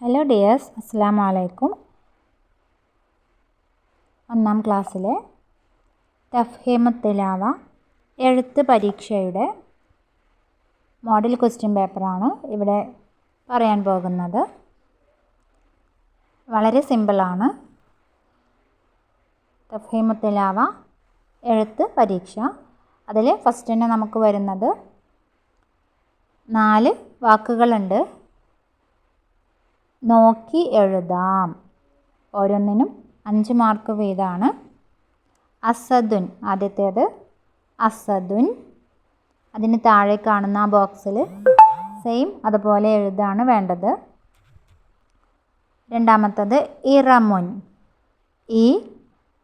Hello dears അസ്സാം വലൈക്കും ഒന്നാം ക്ലാസ്സിലെ തഫ്ഹീമുത്തിലാവ എഴുത്ത് പരീക്ഷയുടെ മോഡൽ ക്വസ്റ്റ്യൻ പേപ്പറാണ് ഇവിടെ പറയാൻ പോകുന്നത്. വളരെ സിമ്പിളാണ് തഫ്ഹീമുത്തിലാവ എഴുത്ത് പരീക്ഷ. അതിൽ ഫസ്റ്റ് തന്നെ നമുക്ക് വരുന്നത് നാല് വാക്കുകളുണ്ട്. നോക്കി എഴുതാം. ഓരോന്നിനും അഞ്ച് മാർക്ക് വീതമാണ് അസദുൻ ആദ്യത്തേത് അസദുൻ. അതിന് താഴെ കാണുന്ന ആ ബോക്സിൽ സെയിം അതുപോലെ എഴുതാണ് വേണ്ടത്. രണ്ടാമത്തത് ഇറമുൻ. ഇ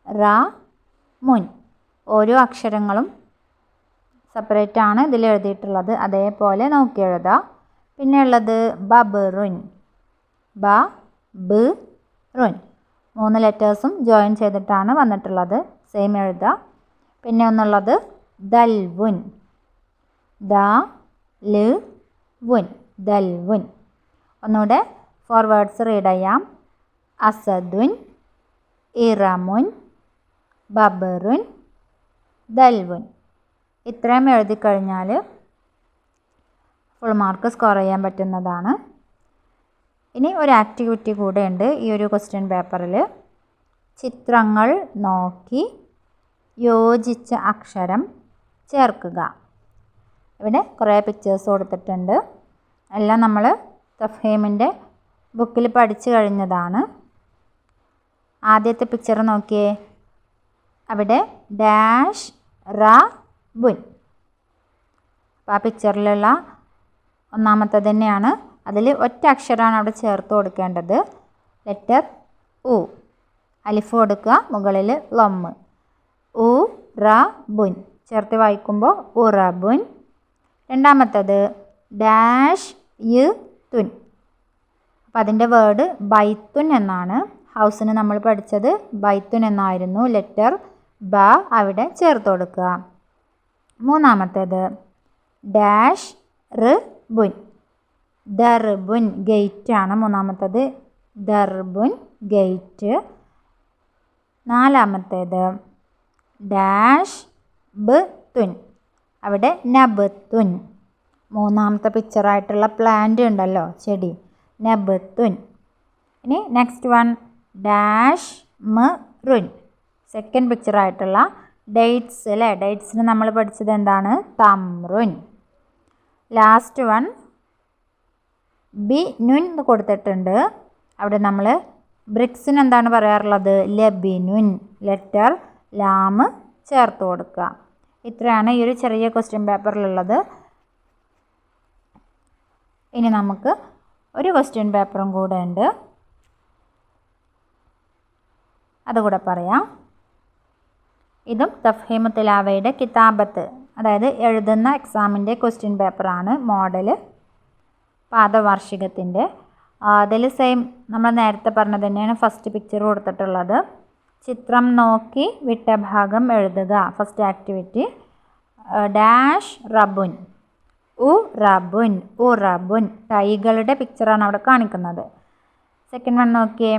റ മുൻ ഓരോ അക്ഷരങ്ങളും സെപ്പറേറ്റ് ആണ് ഇതിൽ എഴുതിയിട്ടുള്ളത്. അതേപോലെ നോക്കി എഴുതാം. പിന്നെ ഉള്ളത് ബബറുൻ. ബ ബ് റുൻ. മൂന്ന് ലെറ്റേഴ്സും ജോയിൻ ചെയ്തിട്ടാണ് വന്നിട്ടുള്ളത്. സെയിം എഴുതുക. പിന്നെ ഒന്നുള്ളത് ദൽവുൻ ദ ൽ വുൻ. ദൽവുൻ ഒന്നുകൂടെ ഫോർ വേർഡ്സ് റീഡ് ചെയ്യാം. അസദുൻ ഇറമുൻ ബബറുൻ ദൽവുൻ ഇത്രയും എഴുതി കഴിഞ്ഞാൽ ഫുൾ മാർക്ക് സ്കോർ ചെയ്യാൻ പറ്റുന്നതാണ്. ഇനി ഒരു ആക്ടിവിറ്റി കൂടെ ഉണ്ട് ഈ ഒരു ക്വസ്റ്റ്യൻ പേപ്പറിൽ ചിത്രങ്ങൾ നോക്കി യോജിച്ച അക്ഷരം ചേർക്കുക. ഇവിടെ കുറേ പിക്ചേഴ്സ് കൊടുത്തിട്ടുണ്ട്. എല്ലാം നമ്മൾ തഫീമിന്റെ ബുക്കിൽ പഠിച്ചു കഴിഞ്ഞതാണ്. ആദ്യത്തെ പിക്ചർ നോക്കിയേ. അവിടെ ഡാഷ് റ ബുൻ. അപ്പോൾ ആ പിക്ചറിലുള്ള ഒന്നാമത്തെ തന്നെയാണ് അതിൽ ഒറ്റ അക്ഷരമാണ് അവിടെ ചേർത്ത് കൊടുക്കേണ്ടത്. ലെറ്റർ ഉ അലിഫ് കൊടുക്കുക. മുകളിൽ ലൊമ്മ് ഉ റ ബുൻ ചേർത്ത് വായിക്കുമ്പോൾ ഉറബുൻ രണ്ടാമത്തത് ഡാഷ് യു തുൻ. അപ്പം അതിന്റെ വേർഡ് ബൈത്തുൻ എന്നാണ്. ഹൗസിന് നമ്മൾ പഠിച്ചത് ബൈത്തുൻ എന്നായിരുന്നു. ലെറ്റർ ബ അവിടെ ചേർത്ത് കൊടുക്കുക. മൂന്നാമത്തേത് ഡാഷ് റ് ബുൻ ദർബുൻ ഗേറ്റ് ആണ് മൂന്നാമത്തേത്. ദർബുൻ ഗേറ്റ്. നാലാമത്തേത്. ഡാഷ് ബ് തുൻ. അവിടെ നബത്തുൻ. മൂന്നാമത്തെ പിക്ചറായിട്ടുള്ള പ്ലാന്റ് ഉണ്ടല്ലോ ചെടി. നബത്തുൻ. ഇനി നെക്സ്റ്റ് വൺ. ഡാഷ് മ റുൻ. സെക്കൻഡ് പിക്ചറായിട്ടുള്ള ഡേറ്റ്സ് അല്ലേ? ഡേറ്റ്സിന് നമ്മൾ പഠിച്ചത് എന്താണ്? തമ്രുൻ ലാസ്റ്റ് വൺ. ബി നുൻ എന്ന് കൊടുത്തിട്ടുണ്ട്. അവിടെ നമ്മൾ ബ്രിക്സിന് എന്താണ് പറയാറുള്ളത്? ലബിനുൻ ലെറ്റർ ലാമ് ചേർത്ത് കൊടുക്കുക. ഇത്രയാണ് ഈ ഒരു ചെറിയ ക്വസ്റ്റ്യൻ പേപ്പറിലുള്ളത് ഇനി നമുക്ക് ഒരു ക്വസ്റ്റ്യൻ പേപ്പറും കൂടെ ഉണ്ട്. അതുകൂടെ പറയാം. ഇതും തഫ്ഹീമു തിലാവയുടെ കിതാബത്ത് അതായത് എഴുതുന്ന എക്സാമിന്റെ ക്വസ്റ്റ്യൻ പേപ്പറാണ് മോഡൽ പാദവാർഷികത്തിന്റെ. അതിൽ സെയിം നമ്മൾ നേരത്തെ പറഞ്ഞത് തന്നെയാണ് ഫസ്റ്റ് പിക്ചർ കൊടുത്തിട്ടുള്ളത്. ചിത്രം നോക്കി വിട്ട ഭാഗം എഴുതുക. ഫസ്റ്റ് ആക്ടിവിറ്റി ഡാഷ് റബുൻ ഉ റബുൻ ഉ റബുൻ തൈകളുടെ പിക്ചറാണ് അവിടെ കാണിക്കുന്നത്. സെക്കൻഡ് വൺ നോക്കിയേ.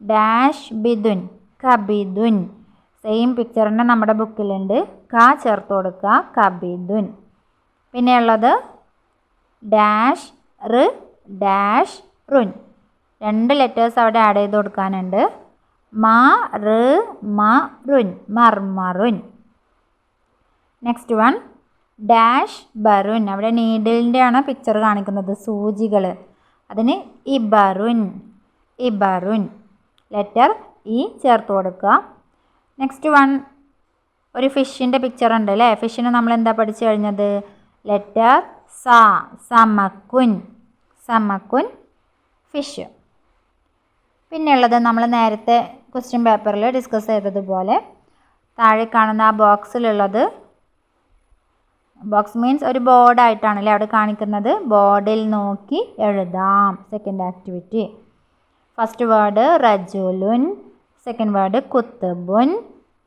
ഡാഷ് ബിദുൻ കബിദുൻ സെയിം തന്നെ നമ്മുടെ ബുക്കിലുണ്ട് ക ചേർത്ത് കൊടുക്കുക കബിദുൻ പിന്നെയുള്ളത് ഡാഷ് റ് ഡാഷ് റുൻ രണ്ട് ലെറ്റേഴ്സ് അവിടെ ആഡ് ചെയ്ത് കൊടുക്കാനുണ്ട്. മ റ് മറുൻ മർമറുൻ നെക്സ്റ്റ് വൺ ഡാഷ് ബറുൻ അവിടെ നീഡിലിന്റെ ആണ് പിക്ചർ കാണിക്കുന്നത് സൂചികൾ. അതിന് ഇബറുൻ ഇബറുൻ ലെറ്റർ ഇ ചേർത്ത് കൊടുക്കുക. നെക്സ്റ്റ് വൺ ഒരു ഫിഷിന്റെ പിക്ചർ ഉണ്ട് അല്ലേ ഫിഷിന് നമ്മൾ എന്താ പഠിച്ചു കഴിഞ്ഞത്? ലെറ്റർ സ സമക്കുൻ സമക്കുൻ ഫിഷ് പിന്നെയുള്ളത് നമ്മൾ നേരത്തെ ക്വസ്റ്റ്യൻ പേപ്പറിൽ ഡിസ്കസ് ചെയ്തതുപോലെ താഴെ കാണുന്ന ആ ബോക്സിലുള്ളത് ബോക്സ് മീൻസ് ഒരു ബോർഡായിട്ടാണല്ലേ അവിടെ കാണിക്കുന്നത്. ബോർഡിൽ നോക്കി എഴുതാം. സെക്കൻഡ് ആക്ടിവിറ്റി ഫസ്റ്റ് വേർഡ് റജുലുൻ സെക്കൻഡ് വേർഡ് കുത്തുബുൻ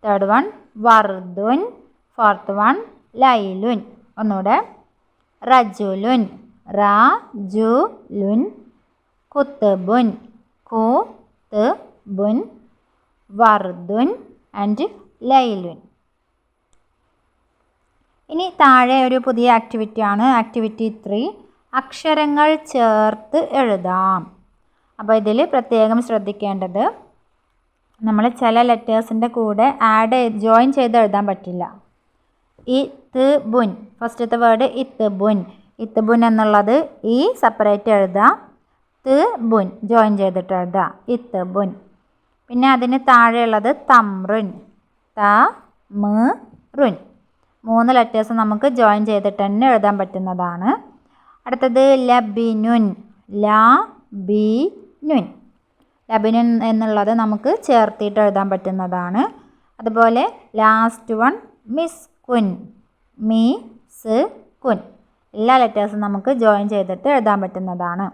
തേർഡ് വൺ വർദുൻ ഫോർത്ത് വൺ ലൈലുൻ. ഒന്നുകൂടെ റജുലുൻ റാ ജു ലുൻ കുത്തുബുൻ കു ത് ബുൻ വർദുൻ ആൻഡ് ലൈലുൻ. ഇനി താഴെ ഒരു പുതിയ ആക്ടിവിറ്റിയാണ് ആക്ടിവിറ്റി ത്രീ അക്ഷരങ്ങൾ ചേർത്ത് എഴുതാം. അപ്പോൾ ഇതിൽ പ്രത്യേകം ശ്രദ്ധിക്കേണ്ടത് നമ്മൾ ചില ലെറ്റേഴ്സിന്റെ കൂടെ ആഡ് ജോയിൻ ചെയ്ത് എഴുതാൻ പറ്റില്ല. ഇത്ത് ബുൻ ഫസ്റ്റത്തെ വേർഡ് ഇത്ത് ബുൻ ഇത്ത് ബുൻ എന്നുള്ളത് ഈ സെപ്പറേറ്റ് എഴുതാം. ത് ബുൻ ജോയിൻ ചെയ്തിട്ട് എഴുതാം. ഇത്ത് ബുൻ പിന്നെ അതിന് താഴെയുള്ളത് തമ്രുൻ. ത മ റുൻ. മൂന്ന് ലെറ്റേഴ്സ് നമുക്ക് ജോയിൻ ചെയ്തിട്ട് തന്നെ എഴുതാൻ പറ്റുന്നതാണ്. അടുത്തത് ലബിനുൻ. ല ബി നുൻ ലബിനുൻ എന്നുള്ളത് നമുക്ക് ചേർത്തിട്ട് എഴുതാൻ പറ്റുന്നതാണ്. അതുപോലെ ലാസ്റ്റ് വൺ മിസ് കുൻ. മീ സ് കുൻ. എല്ലാ ലെറ്റേഴ്സും നമുക്ക് ജോയിൻ ചെയ്തിട്ട് എഴുതാൻ പറ്റുന്നതാണ്.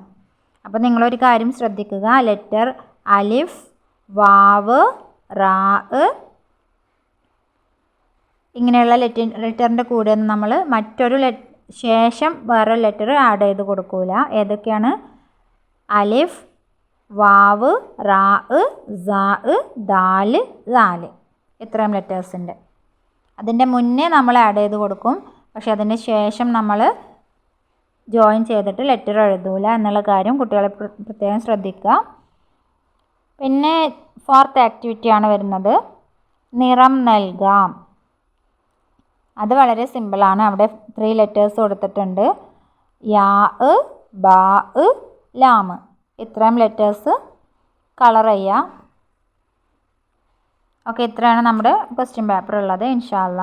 അപ്പോൾ നിങ്ങളൊരു കാര്യം ശ്രദ്ധിക്കുക. ലെറ്റർ അലിഫ് വാവ് റാ. ഇങ്ങനെയുള്ള ലെറ്റർ ലെറ്ററിന്റെ കൂടെ നമ്മൾ മറ്റൊരു ലെ ശേഷം വേറെ ലെറ്റർ ആഡ് ചെയ്ത് കൊടുക്കൂല. ഏതൊക്കെയാണ്? അലിഫ് വാവ് റാ ദാൽ ദാൽ ഇത്രയും ലെറ്റേഴ്സിന്റെ അതിന്റെ മുന്നേ നമ്മൾ ആഡ് ചെയ്ത് കൊടുക്കും. പക്ഷേ അതിന് ശേഷം നമ്മൾ ജോയിൻ ചെയ്തിട്ട് ലെറ്റർ എഴുതൂല എന്നുള്ള കാര്യം കുട്ടികളെ പ്രത്യേകം ശ്രദ്ധിക്കുക. പിന്നെ ഫോർത്ത് ആക്ടിവിറ്റിയാണ് വരുന്നത്. നിറം നൽകാം. അത് വളരെ സിമ്പിളാണ് അവിടെ ത്രീ ലെറ്റേഴ്സ് കൊടുത്തിട്ടുണ്ട്. യാ ബാ ലാം ഇത്രയും ലെറ്റേഴ്സ് കളർ ചെയ്യുക ഓക്കെ ഇത്രയാണ് നമ്മുടെ ക്വസ്റ്റ്യൻ പേപ്പർ ഉള്ളത് ഇൻഷാല്ല